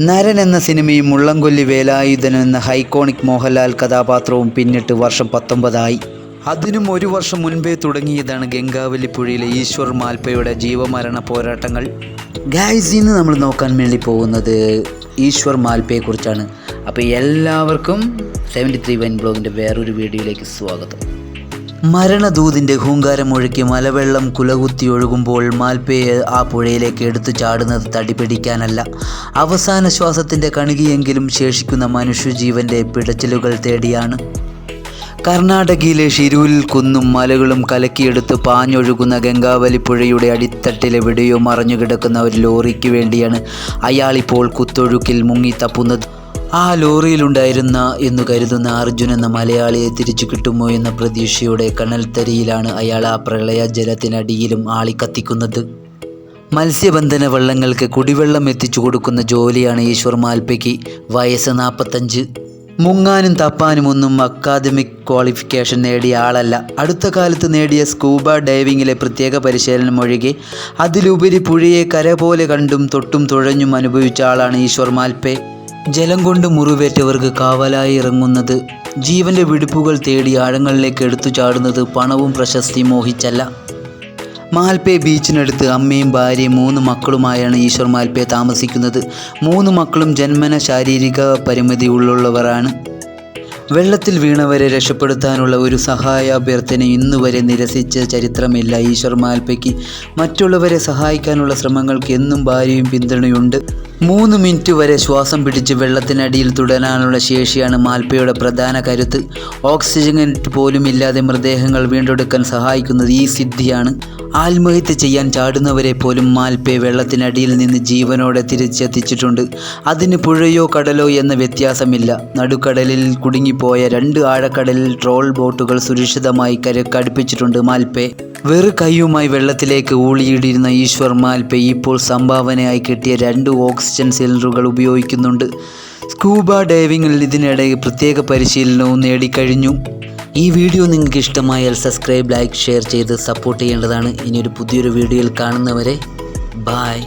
നരൻ എന്ന സിനിമയും മുള്ളംകൊല്ലി വേലായുധൻ എന്ന ഹൈക്കോണിക് മോഹൻലാൽ കഥാപാത്രവും പിന്നിട്ട് വർഷം പത്തൊമ്പതായി. അതിനും ഒരു വർഷം മുൻപേ തുടങ്ങിയതാണ് ഗംഗാവലി പുഴയിലെ ഈശ്വർ മാൽപ്പയുടെ ജീവമരണ പോരാട്ടങ്ങൾ. ഗായ്സ് ഇന്ന് നമ്മൾ നോക്കാൻ വേണ്ടി പോകുന്നത് ഈശ്വർ മാൽപ്പയെക്കുറിച്ചാണ്. അപ്പോൾ എല്ലാവർക്കും സെവന്റി ത്രീ വൈൻ ബ്ലോഗിന്റെ വേറൊരു വീഡിയോയിലേക്ക് സ്വാഗതം. മരണദൂതിന്റെ ഹൂങ്കാരം ഒഴുക്കി മലവെള്ളം കുലകുത്തി ഒഴുകുമ്പോൾ മാൽപ്പയെ ആ പുഴയിലേക്ക് എടുത്തു ചാടുന്നത് തടിപിടിക്കാനല്ല. അവസാന ശ്വാസത്തിന്റെ കണികയെങ്കിലും ശേഷിക്കുന്ന മനുഷ്യജീവന്റെ പിടച്ചിലുകൾ തേടിയാണ്. കർണാടകയിലെ ഷിരൂരിൽ കുന്നും മലകളും കലക്കിയെടുത്ത് പാഞ്ഞൊഴുകുന്ന ഗംഗാവലി പുഴയുടെ അടിത്തട്ടിലെവിടെയോ മറഞ്ഞു കിടക്കുന്ന ഒരു ലോറിക്ക് വേണ്ടിയാണ് അയാളിപ്പോൾ കുത്തൊഴുക്കിൽ മുങ്ങി തപ്പുന്നത്. ആ ലോറിയിലുണ്ടായിരുന്ന എന്നു കരുതുന്ന അർജുൻ എന്ന മലയാളിയെ തിരിച്ചു കിട്ടുമോ എന്ന പ്രതീക്ഷയുടെ കണൽത്തരിയിലാണ് അയാൾ ആ പ്രളയ ജലത്തിനടിയിലും ആളിക്കത്തിക്കുന്നത്. മത്സ്യബന്ധന വള്ളങ്ങൾക്ക് കുടിവെള്ളം എത്തിച്ചു കൊടുക്കുന്ന ജോലിയാണ് ഈശ്വർ മാൽപ്പയ്ക്ക് വയസ്സ് നാൽപ്പത്തഞ്ച് മുങ്ങാനും തപ്പാനും ഒന്നും അക്കാദമിക് ക്വാളിഫിക്കേഷൻ നേടിയ ആളല്ല. അടുത്ത കാലത്ത് നേടിയ സ്കൂബ ഡൈവിങ്ങിലെ പ്രത്യേക പരിശീലനം ഒഴികെ അതിലുപരി പുഴയെ കര പോലെ കണ്ടും തൊട്ടും തുഴഞ്ഞും അനുഭവിച്ച ആളാണ് ഈശ്വർ മാൽപ്പെ ജലം കൊണ്ട് മുറിവേറ്റവർക്ക് കാവലായി ഇറങ്ങുന്നത്. ജീവന്റെ വിടുപ്പുകൾ തേടി ആഴങ്ങളിലേക്ക് എടുത്തു ചാടുന്നത് പണവും പ്രശസ്തി മോഹിച്ചല്ല. മാൽപ്പെ ബീച്ചിനടുത്ത് അമ്മയും ഭാര്യയും മൂന്ന് മക്കളുമായാണ് ഈശ്വർ മാൽപ്പെ താമസിക്കുന്നത്. മൂന്ന് മക്കളും ജന്മന ശാരീരിക പരിമിതി ഉള്ളുള്ളവരാണ് വെള്ളത്തിൽ വീണവരെ രക്ഷപ്പെടുത്താനുള്ള ഒരു സഹായ അഭ്യർത്ഥന ഇന്നുവരെ നിരസിച്ച ചരിത്രമില്ല ഈശ്വർ മാൽപ്പയ്ക്ക് മറ്റുള്ളവരെ സഹായിക്കാനുള്ള ശ്രമങ്ങൾക്ക് എന്നും ഭാര്യയും പിന്തുണയുണ്ട്. മൂന്ന് മിനിറ്റ് വരെ ശ്വാസം പിടിച്ച് വെള്ളത്തിനടിയിൽ തുടരാനുള്ള ശേഷിയാണ് മാൽപ്പയുടെ പ്രധാന കരുത്ത്. ഓക്സിജൻ പോലും ഇല്ലാതെ മൃതദേഹങ്ങൾ വീണ്ടെടുക്കാൻ സഹായിക്കുന്നത് ഈ സിദ്ധിയാണ്. ആത്മഹത്യ ചെയ്യാൻ ചാടുന്നവരെ പോലും മാൽപ്പെ വെള്ളത്തിനടിയിൽ നിന്ന് ജീവനോടെ തിരിച്ചെത്തിച്ചിട്ടുണ്ട്. അതിന് പുഴയോ കടലോ എന്ന വ്യത്യാസമില്ല. നടുക്കടലിൽ കുടുങ്ങിപ്പോയ രണ്ട് ആഴക്കടലിൽ ട്രോൾ ബോട്ടുകൾ സുരക്ഷിതമായി കരക്കടുപ്പിച്ചിട്ടുണ്ട് മാൽപ്പെ വെറു കൈയുമായി വെള്ളത്തിലേക്ക് ഊളിയിടിയിരുന്ന ഈശ്വർ മാൽപ്പെ ഇപ്പോൾ സംഭാവനയായി കിട്ടിയ രണ്ട് ഓക്സിജൻ സിലിണ്ടറുകൾ ഉപയോഗിക്കുന്നുണ്ട്. സ്കൂബ ഡൈവിങ്ങിൽ ഇതിനിടെ പ്രത്യേക പരിശീലനവും നേടിക്കഴിഞ്ഞു. ഈ വീഡിയോ നിങ്ങൾക്ക് ഇഷ്ടമായാൽ സബ്സ്ക്രൈബ് ലൈക്ക് ഷെയർ ചെയ്ത് സപ്പോർട്ട് ചെയ്യേണ്ടതാണ്. ഇനിയൊരു പുതിയൊരു വീഡിയോയിൽ കാണുന്നവരെ ബായ്